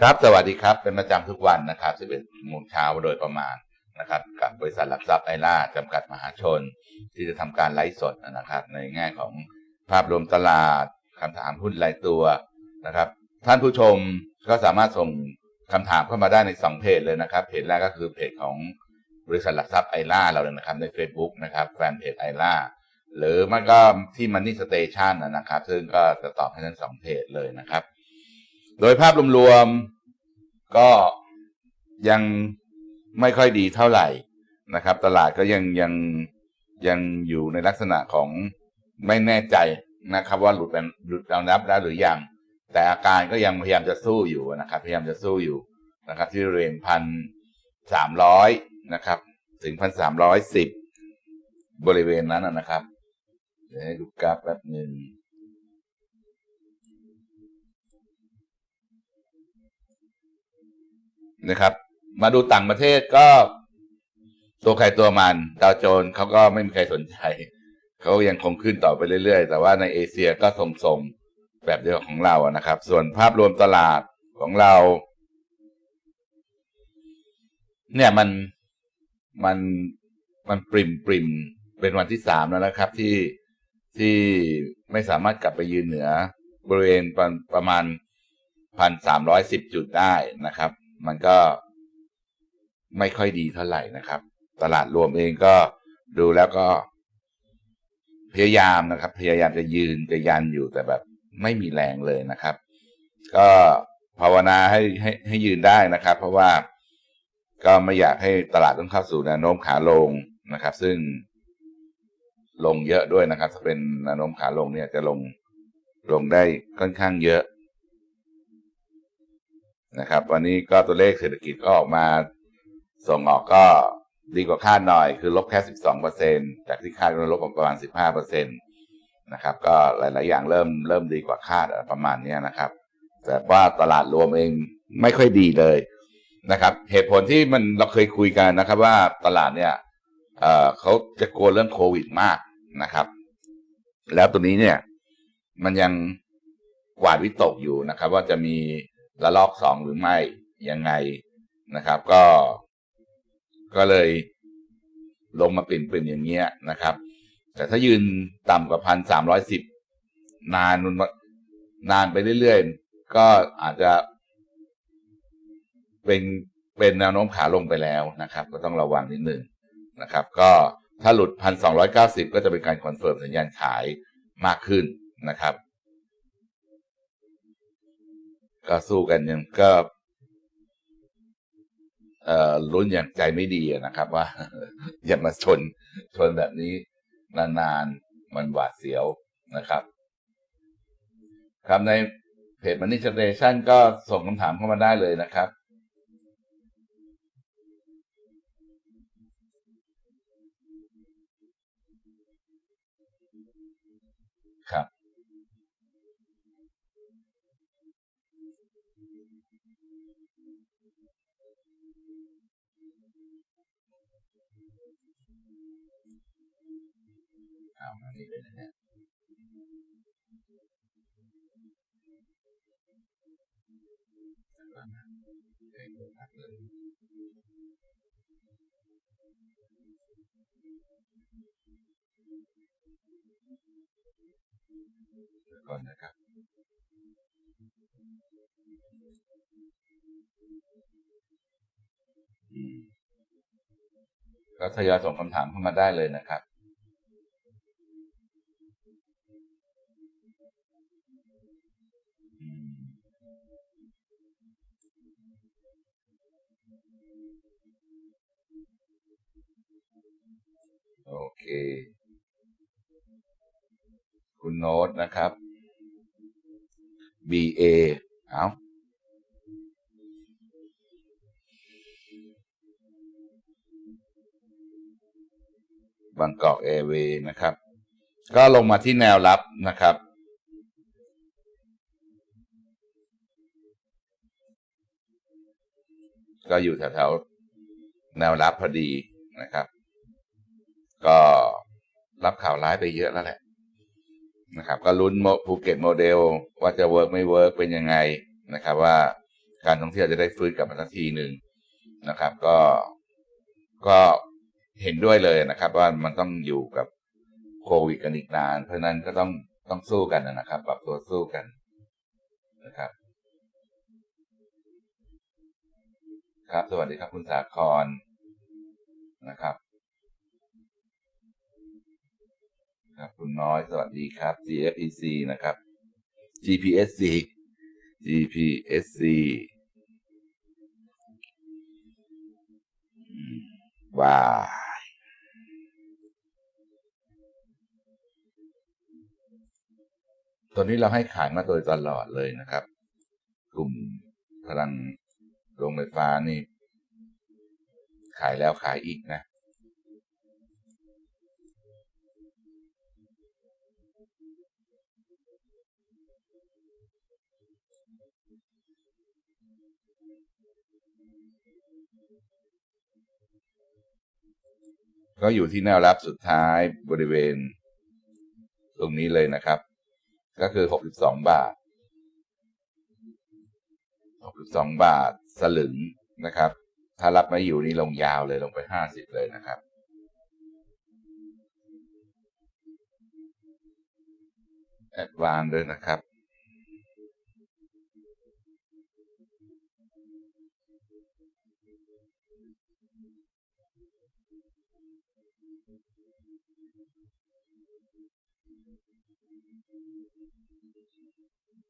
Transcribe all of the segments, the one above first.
ครับ สวัสดีครับ เป็นประจำทุกวันนะครับ11โมงเช้าโดยประมาณนะครับ กับบริษัทหลักทรัพย์ไอล่าจำกัดมหาชน ที่จะทำการไลฟ์สดนะครับ ในแง่ของภาพรวมตลาดคำถามหุ้นรายตัวนะครับ ท่านผู้ชมก็สามารถส่งคำถามเข้ามาได้ในสองเพจเลยนะครับ เพจแรกก็คือเพจของบริษัทหลักทรัพย์ไอล่าเราเลยนะครับใน Facebook นะครับแฟนเพจไอล่าหรือมันก็ที่ Money Station นะครับ ซึ่งก็จะตอบให้ทั้งสองเพจเลยนะครับ โดยภาพรวมๆก็ยังไม่ค่อยดีเท่าไหร่นะครับ ตลาดก็ยังยังยังอยู่ในลักษณะของไม่แน่ใจนะครับว่าหลุดเป็นหลุดแนวรับแล้วหรือยัง แต่อาการก็ยังพยายามจะสู้อยู่นะครับ พยายามจะสู้อยู่นะครับ ที่บริเวณพันสามร้อยนะครับ ถึงพันสามร้อยสิบบริเวณนั้นนะนะครับ เดี๋ยวให้ดูกราฟแป๊บหนึ่ง นะครับ มาดูต่างประเทศก็ ตัวใครตัวมันดาวโจนเขาก็ไม่มีใครสนใจเขายังคงขึ้นต่อไปเรื่อยๆ แต่ว่าในเอเชียก็ทรงๆแบบเดียวของเราอะนะครับ ส่วนภาพรวมตลาดของเรา เนี่ยมันมันมันปริมปริมเป็นวันที่สามแล้วนะครับ ที่ที่ไม่สามารถกลับไปยืนเหนือบริเวณประประมาณพันสามร้อยสิบจุดได้นะครับ มันก็ไม่ค่อยดีเท่าไหร่นะครับ ตลาดรวมเองก็ดูแล้วก็ พยายามนะครับ พยายามจะยืนจะยันอยู่แต่แบบไม่มีแรงเลยนะครับ ก็ภาวนาให้ให้ให้ยืนได้นะครับ เพราะว่าก็ไม่อยากให้ตลาดต้องเข้าสู่แนวโน้มขาลงนะครับ ซึ่งลงเยอะด้วยนะครับ ถ้าเป็นแนวโน้มขาลงเนี่ยจะลงลงได้ค่อนข้างเยอะ นะครับ วันนี้ก็ตัวเลขเศรษฐกิจก็ออกมา ส่งออกก็ดีกว่าคาดหน่อยคือลบแค่ 12เปอร์เซ็นจากที่คาดว่าลบประมาณ 15เปอร์เซ็นตนะครับ ก็หลาย ๆ อย่างเริ่มเริ่มดีกว่าคาดประมาณนี้นะครับ แต่ว่าตลาดรวมเองไม่ค่อยดีเลยนะครับ เหตุผลที่มันเราเคยคุยกันนะครับว่าตลาดเนี่ยเเขาจะกลัวเรื่องโควิดมากนะครับ แล้วตัวนี้เนี่ย มันยังกวาดวิตกอยู่นะครับ ว่าจะมี ระลอกสองหรือไม่ยังไงนะครับ ก็ ก็เลยลงมาปิ่นปิ่นอย่างเงี้ยนะครับ แต่ถ้ายืนต่ำกว่าพันสามร้อยสิบนานนานไปเรื่อยๆ ก็อาจจะ เป็นเป็นแนวโน้มขาลงไปแล้วนะครับ ก็ต้องระวังนิดนึงนะครับ ก็ถ้าหลุดพันสองร้อยเก้าสิบก็จะเป็นการคอนเฟิร์มสัญญาณขายมากขึ้นนะครับ ก็สู้กันยังก็เอ่อลุ้นอย่างใจไม่ดีนะครับ ว่า อย่ามาชนชนแบบนี้นานๆมันหวาดเสียวนะครับ ครับในเพจมันนี่เจเนเรชันก็ส่งคำถามเข้ามาได้เลยนะครับครับ เอามานี่เลยนะฮะให้ดูพั ก่อนนะครับ ก็ทยอยส่งคำถามเข้ามาได้เลยนะครับ โอเค คุณโน้ตนะครับ BA เอาบางกอกแอร์เวย์นะครับ ก็ลงมาที่แนวรับนะครับ ก็อยู่แถวๆแนวรับพอดีนะครับ ก็รับข่าวร้ายไปเยอะแล้วแหละนะครับ ก็ลุ้นโมภูเก็ตโมเดลว่าจะเวิร์กไม่เวิร์กเป็นยังไงนะครับ ว่าการท่องเที่ยวจะได้ฟื้นกลับมาสักทีหนึ่งนะครับ ก็ก็เห็นด้วยเลยนะครับ ว่ามันต้องอยู่กับโควิดกันอีกนาน เพราะฉะนั้นก็ต้องต้องสู้กันนะครับปรับตัวสู้กันนะครับ ครับ สวัสดีครับคุณสาครนะครับ ครับคุณน้อยสวัสดีครับ GFEC นะครับ GPSC GPSC ว้าตัวนี้เราให้ขายมาโดยตลอดเลยนะครับ กลุ่มพลังโรงไฟฟ้านี่ ขายแล้วขายอีกนะ ก็อยู่ที่แนวรับสุดท้ายบริเวณ ตรงนี้เลยนะครับ ก็คือ 62 บาท 62 บาทสลึงนะครับ ถ้ารับไม่อยู่นี่ลงยาวเลยลงไป 50 เลยนะครับแอดวานด้วยนะครับ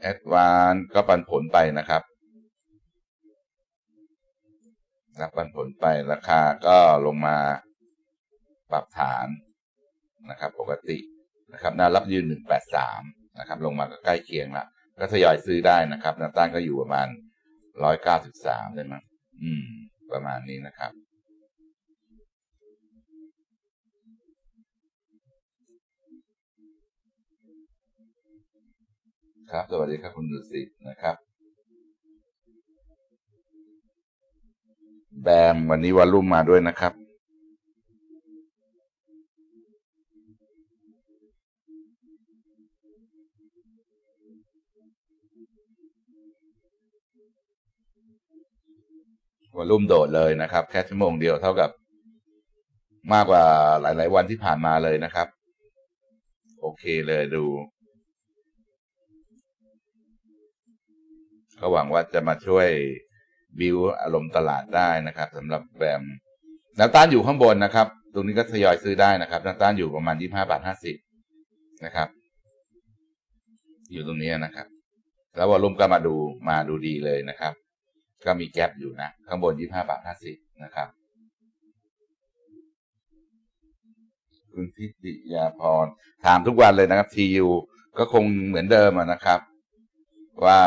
แอดวานก็ปันผลไปนะครับรับปันผลไปราคาก็ลงมาปรับฐานนะครับ ปกตินะครับแนารับยืนหนึ่งแปดสามนะครับ ลงมาก็ใกล้เคียงละก็ทยอยซื้อได้นะครับแนวต้านก็อยู่ประมาณร้อยเก้าสิบสามได้มั้งอืม ประมาณนี้นะครับ ครับ สวัสดีครับคุณดุสิตนะครับ แบมวันนี้วอลลุ่มมาด้วยนะครับวอลลุ่มโดดเลยนะครับ แค่ชั่วโมงเดียวเท่ากับ มากกว่าหลาย ๆ วันที่ผ่านมาเลยนะครับ โอเคเลยดู ก็หวังว่าจะมาช่วยบิวอารมณ์ตลาดได้นะครับสำหรับแบมแนวต้านอยู่ข้างบนนะครับ ตรงนี้ก็ทยอยซื้อได้นะครับแนวต้านอยู่ประมาณยี่ห้าบาทห้าสิบนะครับ อยู่ตรงนี้นะครับ แล้ววอลุ่มก็มาดูมาดูดีเลยนะครับ ก็มีแกลบอยู่นะ ข้างบนยี่ห้าบาทห้าสิบนะครับ คุณทิติยาพรถามทุกวันเลยนะครับทียูก็คงเหมือนเดิมนะครับ ว่า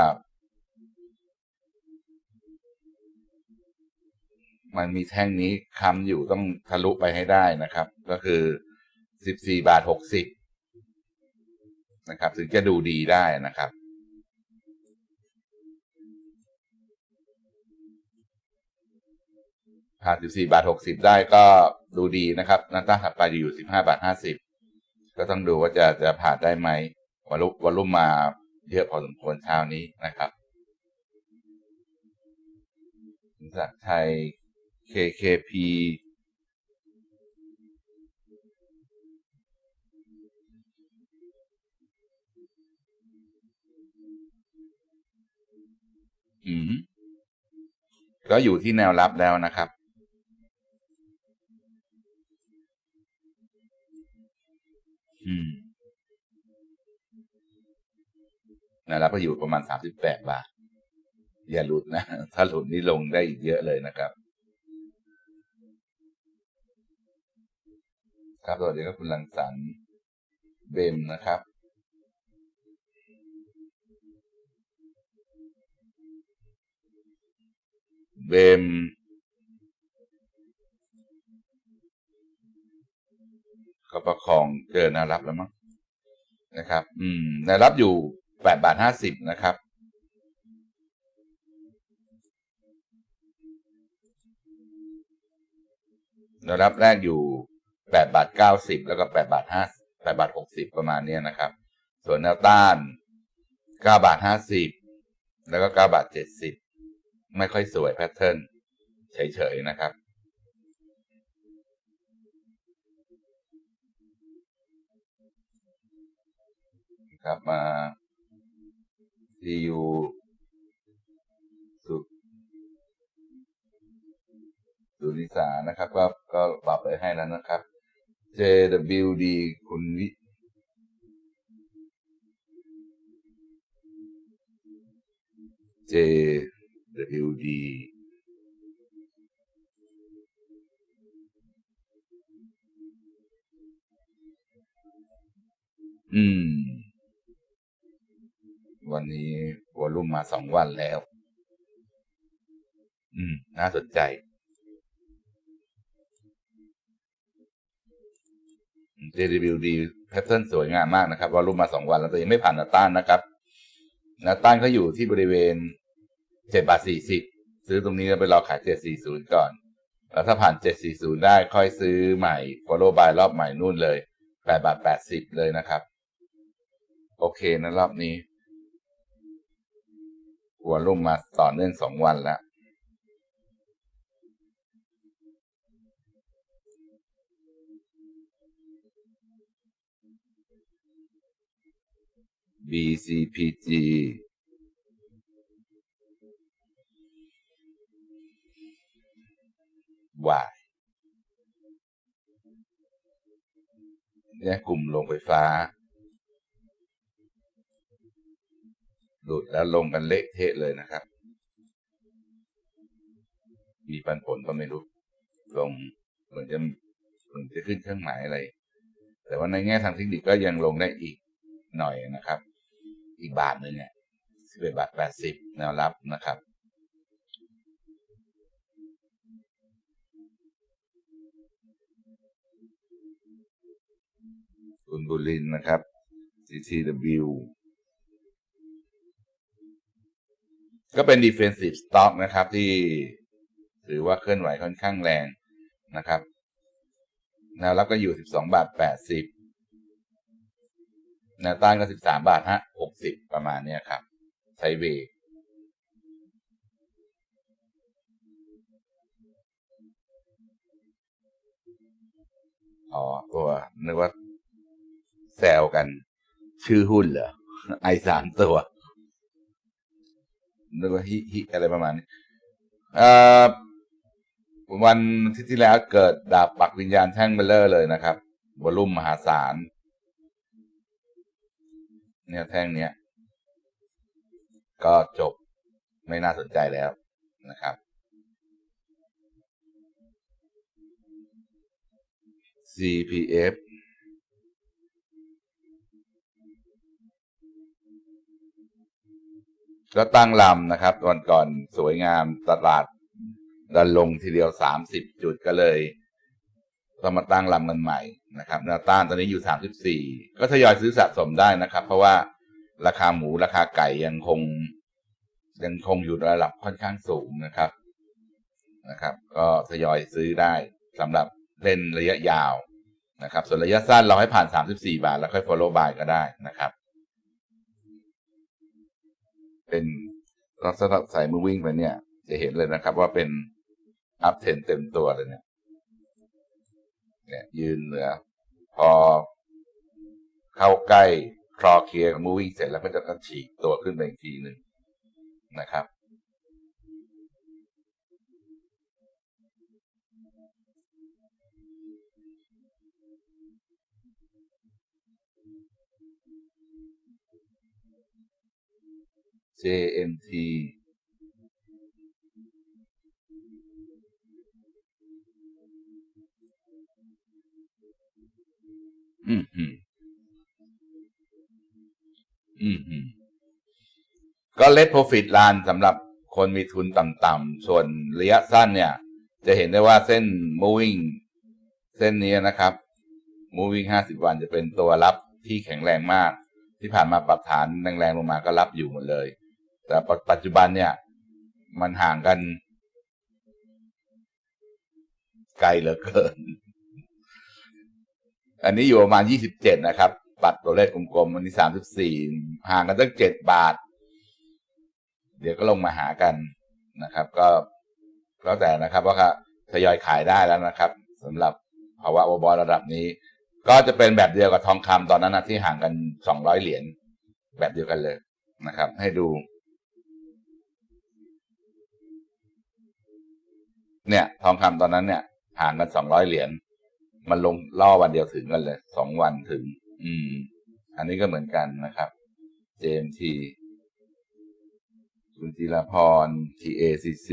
มันมีแท่งนี้ค้ำอยู่ต้องทะลุไปให้ได้นะครับ ก็คือสิบสี่บาทหกสิบนะครับ ถึงจะดูดีได้นะครับ ผ่านสิบสี่บาทหกสิบได้ก็ดูดีนะครับนันต้าถัดไปจะอยู่สิบห้าบาทห้าสิบก็ต้องดูว่าจะจะผ่านได้ไหมวอลุ่มวอลลุ่มมาเยอะพอสมควรเช้านี้นะครับจากไทย KKP อืมก็อยู่ที่แนวรับแล้วนะครับ อืมแนวรับก็อยู่ประมาณสามสิบแปดบาท อย่าหลุดนะ ถ้าหลุดนี่ลงได้อีกเยอะเลยนะครับ ครับสวัสดีครับคุณลังสรรเบมนะครับ เบมก็ประคองเกินารับแล้วมั้งนะครับ อืมนารับอยู่แปดบาทห้าสิบนะครับนวรับแรกอยู่ แปดบาทเก้าสิบแล้วก็แปดบาทห้าแปดบาทหกสิบประมาณเนี้ยนะครับ ส่วนแนวต้านเก้าบาทห้าสิบแล้วก็เก้าบาทเจ็ดสิบไม่ค่อยสวยแพทเทิร์นเฉยๆนะครับ ครับมา CU สุสุนิสานะครับ ก็ก็ปรับไปให้แล้วนะครับ JWD คุณวิ JWD อืม วันนี้วอลุ่มมาสองวันแล้ว อืม น่าสนใจ JWD แพทเทิร์นสวยงามมากนะครับวอลุ่มมาสองวันแล้วแต่ยังไม่ผ่านนาต้านนะครับนาต้านก็อยู่ที่บริเวณเจ็ดบาทสี่สิบซื้อตรงนี้แล้วไปรอขายเจ็ดสี่ศูนย์ก่อน แล้วถ้าผ่านเจ็ดสี่ศูนย์ได้ค่อยซื้อใหม่ follow by รอบใหม่นู่นเลยแปดบาทแปดสิบเลยนะครับ โอเคนะรอบนี้วอลุ่มมาต่อเนื่องสองวันแล้ว BCPG วายเนี่ยกลุ่มลงไฟฟ้าหลุดแล้วลงกันเละเทะเลยนะครับ มีปันผลก็ไม่รู้ลงเหมือนจะเหมือนจะขึ้นเครื่องหมายอะไร แต่ว่าในแง่ทางเทคนิคก็ยังลงได้อีกหน่อยนะครับ อีกบาทหนึ่งเนี่ยสิบเอ็ดบาทแปดสิบแนวรับนะครับ คุณบุรินนะครับ CTW ก็เป็น defensive stock นะครับ ที่ถือว่าเคลื่อนไหวค่อนข้างแรงนะครับแนวรับก็อยู่สิบาทแปดสิบ แนวต้านก็สิบสามบาทฮะหกสิบประมาณเนี้ยครับ ไซเวย์อ๋อตัวนึกว่าแซวกัน ชื่อหุ้นเหรอ ไอสามตัวนึกว่าฮิฮิอะไรประมาณนี้วันที่ที่แล้วเกิดดาบปักวิญญาณแท่งเบลเลอร์เลยนะครับวอลุ่มมหาศาล เนี่ยแท่งเนี้ย ก็จบไม่น่าสนใจแล้วนะครับ CPF ก็ตั้งลำนะครับวันก่อนสวยงามตลาดดันลงทีเดียวสามสิบจุดก็เลยต้องมาตั้งลำกันใหม่ นะครับแนวต้านตอนนี้อยู่สามสิบสี่ก็ทยอยซื้อสะสมได้นะครับ เพราะว่าราคาหมูราคาไก่ยังคง ยังคงอยู่ระดับค่อนข้างสูงนะครับนะครับ ก็ทยอยซื้อได้สำหรับเล่นระยะยาวนะครับ ส่วนระยะสั้นเราให้ผ่านสามสิบสี่บาท แล้วค่อย follow by ก็ได้นะครับ เป็นลักษณะสายมือวิ่งไปเนี่ย จะเห็นเลยนะครับว่าเป็นอัพเทนเต็มตัวเลยเนี่ย เนี่ยยืนเหนือ พอเข้าใกล้คลอเคลียร์มูวิ่งเสร็จแล้วก็จะก็ฉีกตัวขึ้นไปอีกทีหนึ่งนะครับ JMT อืมอืมอืมอืมก็เล t โปรฟิตลานสำหรับคนมีทุนต่ำๆส่วนระยะสั้นเนี่ย จะเห็นได้ว่าเส้น moving เส้นนี้นะครับ moving ห้าสิบวันจะเป็นตัวรับที่แข็งแรงมาก ที่ผ่านมาปรับฐานแรงๆลงมาก็รับอยู่หมดเลย แต่ปัจจุบันเนี่ย มันห่างกัน ไกลเหลือเกิน อันนี้อยู่ประมาณยี่สิบเจ็ดนะครับ ปัดตัวเลขกลมๆวันนี้สามสิบสี่ห่างกันตั้งเจ็ดบาท เดี๋ยวก็ลงมาหากันนะครับ ก็แล้วแต่นะครับว่าทยอยขายได้แล้วนะครับสำหรับภาวะโอบอลระดับนี้ ก็จะเป็นแบบเดียวกับทองคำตอนนั้นนะที่ห่างกันสองร้อยเหรียญแบบเดียวกันเลยนะครับ ให้ดู เนี่ย ทองคำตอนนั้นเนี่ยห่างกันสองร้อยเหรียญ มันลงล่อวันเดียวถึงกันเลยสองวันถึง อืม อันนี้ก็เหมือนกันนะครับ JMT คุณจิรพร TACC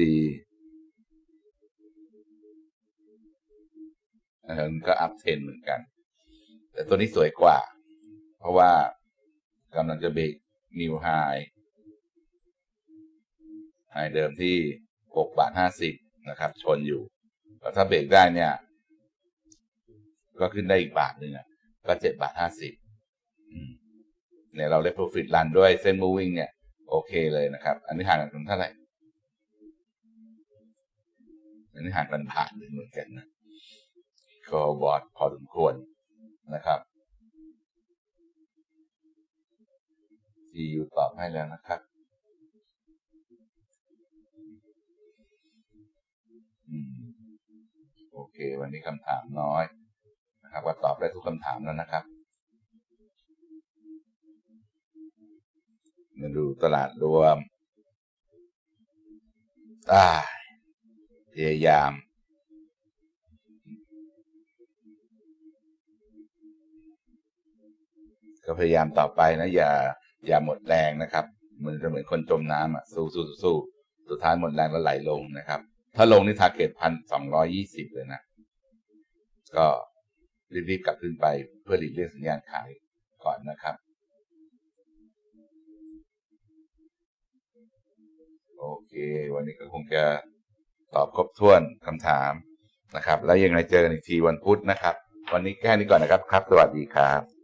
อันนั้นก็อัพเทนเหมือนกัน แต่ตัวนี้สวยกว่า เพราะว่ากำลังจะเบรกนิวไฮไฮเดิมที่หกบาทห้าสิบนะครับ ชนอยู่แล้วถ้าเบรกได้เนี่ย ก็ขึ้นได้อีกบาทหนึ่งอะ ก็เจ็ดบาทห้าสิบเนี่ยเราได้ profit run ด้วยเส้น moving เนี่ย โอเคเลยนะครับ อันนี้ห่างกันเท่าไหร่อันนี้ห่างกันผ่านหนึ่งเหมือนกันนะก็บอดพอสมควรนะครับที่อยู่ตอบให้แล้วนะครับอืมโอเค วันนี้คำถามน้อย นะครับก็ตอบได้ทุกคำถามแล้วนะครับมาดูตลาดรวมได้พยายาม ก็พยายามต่อไปนะ อย่า อย่าหมดแรงนะครับมันจะเหมือนคนจมน้ำอะสู้สู้สู้สุดท้ายหมดแรงแล้วไหลลงนะครับ ถ้าลงนี่ทาร์เก็ตพันสองร้อยี่สิบเลยนะ ก็ รีบๆกลับขึ้นไปเพื่อหลีกเลี่ยงสัญญาณขายก่อนนะครับ โอเค วันนี้ก็คงจะตอบครบถ้วนคำถามนะครับ แล้วยังไงเจอกันอีกทีวันพุธนะครับ วันนี้แค่นี้ก่อนนะครับครับ สวัสดีครับ